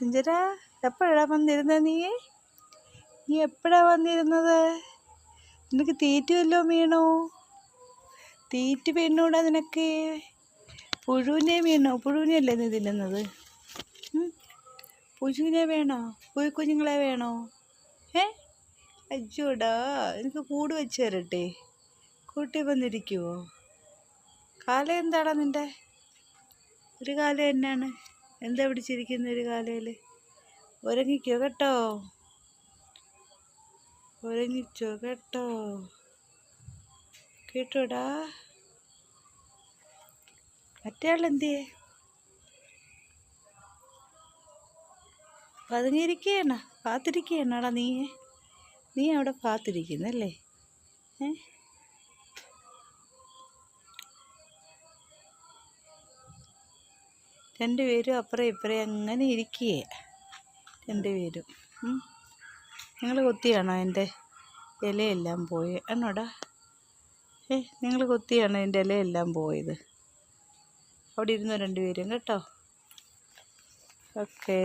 സുഞ്ചര എപ്പോഴാ വന്നിരുന്നത് നീ? നീ എപ്പോഴാ വന്നിരുന്നത്? നിനക്ക് തീറ്റ വല്ലതും വീണോ? തീറ്റ വീണൂടാ നിനക്ക്. പുഴുവിനെ വീണോ? പുഴുവിനെയല്ലേ നീ തിന്നുന്നത്? പുഴുവിനെ വേണോ? പുഴുക്കുഞ്ഞുങ്ങളെ വേണോ? ഏ? അജ്ജോടാ എനിക്ക് കൂട് വെച്ച് തരട്ടെ. കൂട്ടി വന്നിരിക്കുവോ? കാലം എന്താടാ നിന്റെ ഒരു കാലം എന്നാണ്? എന്താ പിടിച്ചിരിക്കുന്ന ഒരു കാലയിൽ ഉറങ്ങിക്കോ കേട്ടോ. ഉറങ്ങിച്ചോ കേട്ടോ. കേട്ടോടാ. മറ്റേ ആൾ എന്തിയേ പതുങ്ങിയിരിക്കുകയാണ് കാത്തിരിക്കുകയാണാടാ നീ നീ അവിടെ കാത്തിരിക്കുന്നല്ലേ? ഏ? രണ്ടുപേരും അപ്പുറം ഇപ്പുറം അങ്ങനെ ഇരിക്കുകയെ രണ്ടുപേരും. നിങ്ങൾ കൊത്തിയാണോ എന്റെ ഇലയെല്ലാം പോയി? എന്നോടാ ഏ നിങ്ങൾ കൊത്തിയാണോ എന്റെ ഇലയെല്ലാം പോയത്? അവിടെ ഇരുന്നു രണ്ടുപേരും കേട്ടോ? ഓക്കേ.